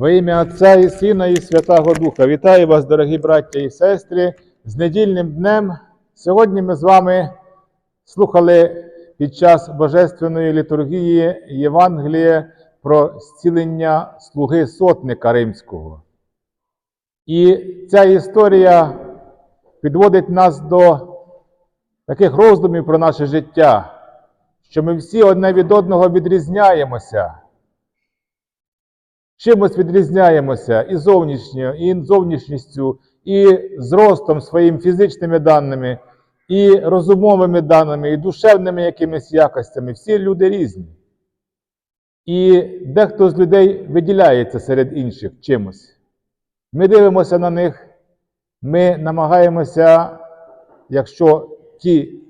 Во ім'я Отця і Сина і Святого Духа. Вітаю вас, дорогі браття і сестри, з недільним днем. Сьогодні ми з вами слухали під час Божественної літургії Євангелія про зцілення слуги сотника римського. І ця історія підводить нас до таких роздумів про наше життя, що ми всі одне від одного відрізняємося. Чимось відрізняємося і зовнішньо, і зовнішністю, і зростом своїм фізичними даними, і розумовими даними, і душевними якимись якостями. Всі люди різні. І дехто з людей виділяється серед інших чимось. Ми дивимося на них, ми намагаємося, якщо ті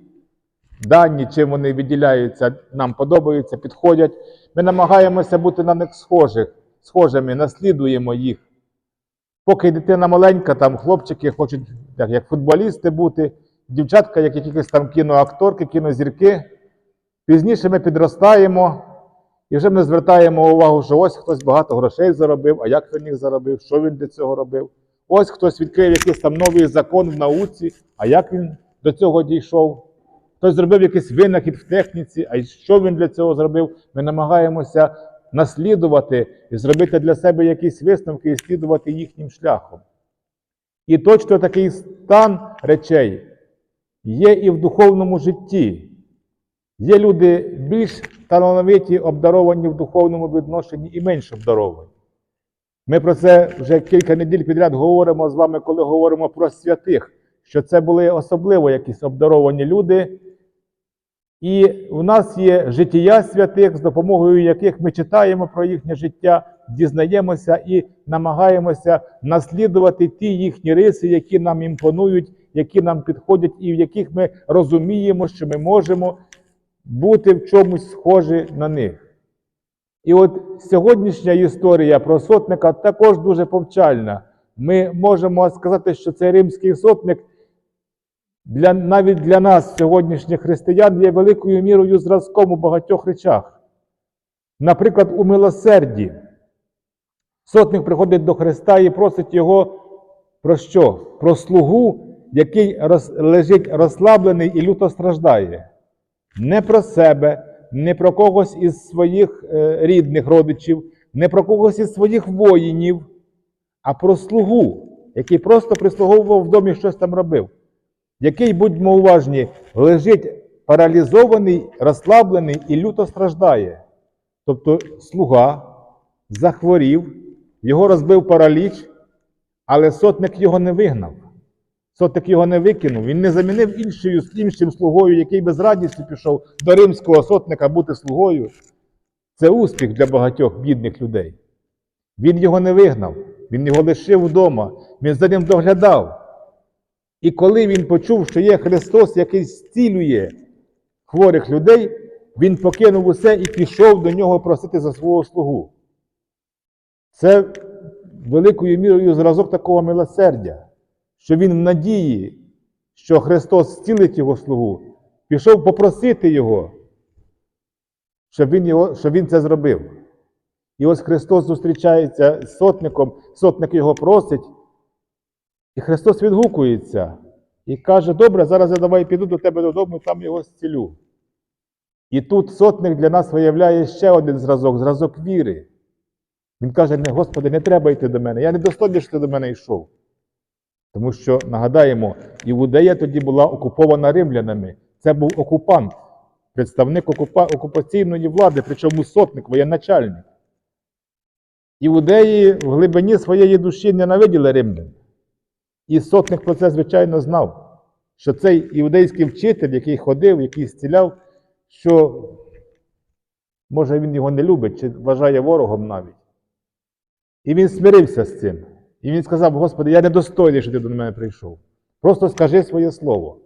дані, чим вони виділяються, нам подобаються, підходять, ми намагаємося бути на них схожих, схожими, наслідуємо їх. Поки дитина маленька, там хлопчики хочуть так, як футболісти бути, дівчатка, як якісь там кіноакторки, кінозірки. Пізніше ми підростаємо, і вже ми звертаємо увагу, що ось хтось багато грошей заробив, а як він їх заробив, що він для цього робив. Ось хтось відкрив якийсь там новий закон в науці, а як він до цього дійшов. Хтось зробив якийсь винахід в техніці, а що він для цього зробив? Ми намагаємося наслідувати і зробити для себе якісь висновки і слідувати їхнім шляхом. І точно такий стан речей є і в духовному житті. Є люди більш талановиті, обдаровані в духовному відношенні і менш обдаровані. Ми про це вже кілька неділь підряд говоримо з вами, коли говоримо про святих, що це були особливо якісь обдаровані люди. І в нас є життя святих, з допомогою яких ми читаємо про їхнє життя, дізнаємося і намагаємося наслідувати ті їхні риси, які нам імпонують, які нам підходять, і в яких ми розуміємо, що ми можемо бути в чомусь схожі на них. І от сьогоднішня історія про сотника також дуже повчальна. Ми можемо сказати, що цей римський сотник для, навіть для нас, сьогоднішніх християн, є великою мірою зразком у багатьох речах. Наприклад, у милосерді. Сотник приходить до Христа і просить його про що? Про слугу, який роз, лежить розслаблений і люто страждає. Не про себе, не про когось із своїх е, рідних родичів, не про когось із своїх воїнів, а про слугу, який просто прислуговував в домі щось там робив який, будьмо уважні, лежить паралізований, розслаблений і люто страждає. Тобто слуга захворів, його розбив параліч, але сотник його не вигнав. Сотник його не викинув, він не замінив іншою, іншим слугою, який би з радістю пішов до римського сотника бути слугою. Це успіх для багатьох бідних людей. Він його не вигнав, він його лишив вдома, він за ним доглядав. І коли він почув, що є Христос, який зцілює хворих людей, він покинув усе і пішов до нього просити за свого слугу. Це великою мірою зразок такого милосердя, що він в надії, що Христос зцілить його слугу, пішов попросити Його, щоб він, його, щоб він це зробив. І ось Христос зустрічається з сотником, сотник його просить. І Христос відгукується і каже: Добре, зараз я давай піду до тебе додому, там його зцілю. І тут сотник для нас виявляє ще один зразок, зразок віри. Він каже: не, Господи, не треба йти до мене. Я не достойний, що ти до мене йшов. Тому що, нагадаємо, Іудея тоді була окупована римлянами. Це був окупант, представник окупа... окупаційної влади, причому сотник, воєначальник. Іудеї в глибині своєї душі ненавиділи римлян. І сотник про це, звичайно, знав, що цей іудейський вчитель, який ходив, який зціляв, що, може, він його не любить чи вважає ворогом навіть. І він смирився з цим. І він сказав: Господи, я недостойний, що ти до мене прийшов. Просто скажи своє слово.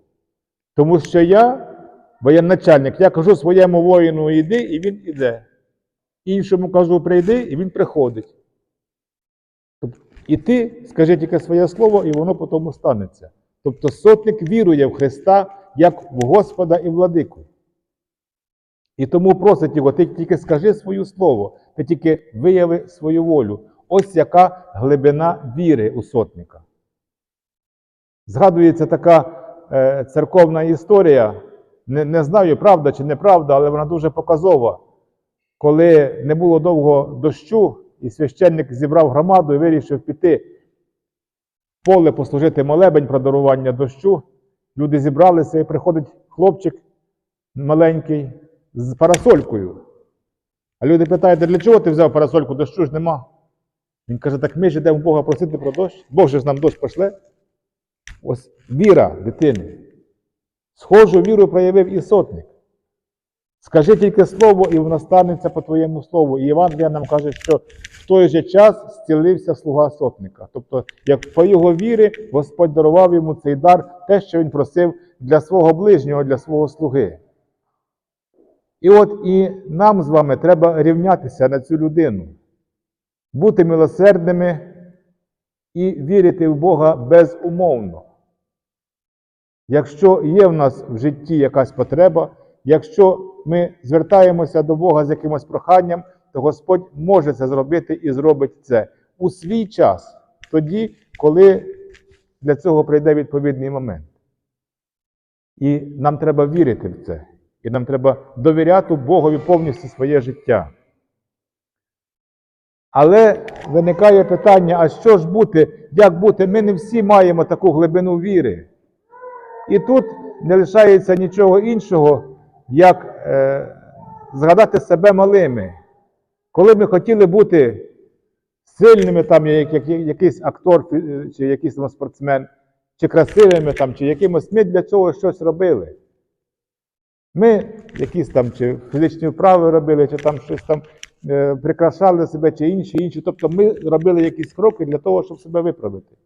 Тому що я, воєначальник, я кажу своєму воїну йди, і він іде. Іншому кажу, прийди, і він приходить. І ти скажи тільки своє слово, і воно по тому станеться. Тобто сотник вірує в Христа як в Господа і владику. І тому просить його, ти тільки скажи своє слово, ти тільки вияви свою волю. Ось яка глибина віри у сотника. Згадується така е, церковна історія. Не, не знаю, правда чи неправда, але вона дуже показова. Коли не було довго дощу, і священник зібрав громаду і вирішив піти в поле послужити молебень про дарування дощу. Люди зібралися і приходить хлопчик маленький з парасолькою. А люди питають, для чого ти взяв парасольку? Дощу ж нема. Він каже, так ми ж йдемо Бога просити про дощ. Бог же ж нам дощ пошле. Ось віра дитини. Схожу віру проявив і сотник. Скажи тільки слово, і воно станеться по твоєму слову. І Євангелія нам каже, що в той же час зцілився слуга сотника. Тобто, як по його вірі, Господь дарував йому цей дар, те, що він просив для свого ближнього, для свого слуги. І от і нам з вами треба рівнятися на цю людину, бути милосердними і вірити в Бога безумовно. Якщо є в нас в житті якась потреба, якщо ми звертаємося до Бога з якимось проханням, то Господь може це зробити і зробить це у свій час, тоді, коли для цього прийде відповідний момент. І нам треба вірити в це. І нам треба довіряти Богові повністю своє життя. Але виникає питання: а що ж бути, як бути? Ми не всі маємо таку глибину віри. І тут не лишається нічого іншого, як е, згадати себе малими. Коли ми хотіли бути сильними, там, як, як, якийсь актор чи якийсь там спортсмен, чи красивими, там, чи якимось, ми для цього щось робили. Ми якісь там чи фізичні вправи робили, чи там щось там е, прикрашали себе, чи інші, інші. Тобто ми робили якісь кроки для того, щоб себе виправити.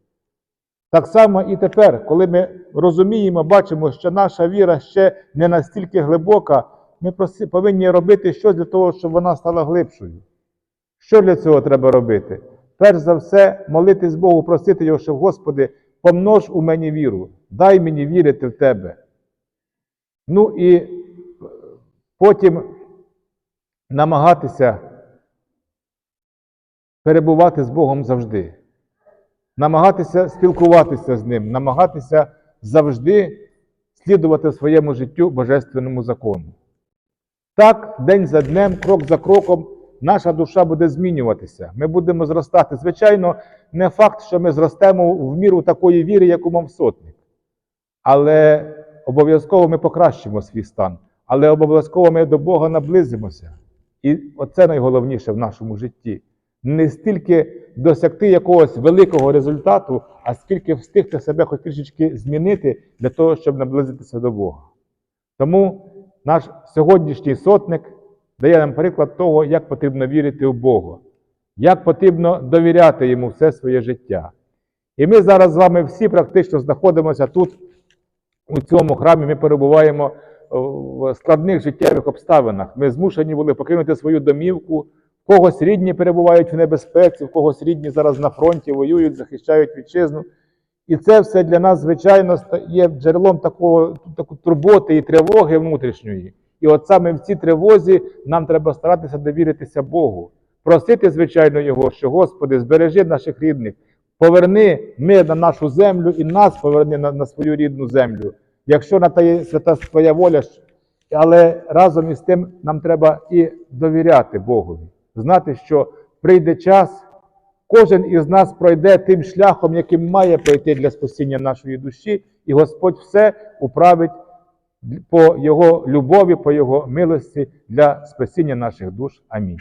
Так само і тепер, коли ми розуміємо, бачимо, що наша віра ще не настільки глибока, ми повинні робити щось для того, щоб вона стала глибшою. Що для цього треба робити? Перш за все, молитись Богу, просити Його, щоб, Господи, помнож у мені віру, дай мені вірити в Тебе. Ну і потім намагатися перебувати з Богом завжди, намагатися спілкуватися з Ним, намагатися завжди слідувати своєму життю божественному закону. Так, день за днем, крок за кроком, наша душа буде змінюватися. Ми будемо зростати. Звичайно, не факт, що ми зростемо в міру такої віри, яку мав сотник. Але обов'язково ми покращимо свій стан. Але обов'язково ми до Бога наблизимося. І оце найголовніше в нашому житті. Не стільки досягти якогось великого результату, а скільки встигти себе хоч трішечки змінити для того, щоб наблизитися до Бога. Тому наш сьогоднішній сотник дає нам приклад того, як потрібно вірити в Бога, як потрібно довіряти йому все своє життя. І ми зараз з вами всі практично знаходимося тут, у цьому храмі, ми перебуваємо в складних життєвих обставинах. Ми змушені були покинути свою домівку. Когось рідні перебувають в небезпеці, в когось рідні зараз на фронті воюють, захищають вітчизну. І це все для нас, звичайно, є джерелом такого, такої турботи і тривоги внутрішньої. І от саме в цій тривозі нам треба старатися довіритися Богу. Просити, звичайно, Його, що Господи, збережи наших рідних, поверни мир на нашу землю і нас поверни на, на свою рідну землю. Якщо на те є свята Твоя воля, але разом із тим нам треба і довіряти Богові, знати, що прийде час, кожен із нас пройде тим шляхом, яким має пройти для спасіння нашої душі, і Господь все управить по Його любові, по Його милості для спасіння наших душ. Амінь.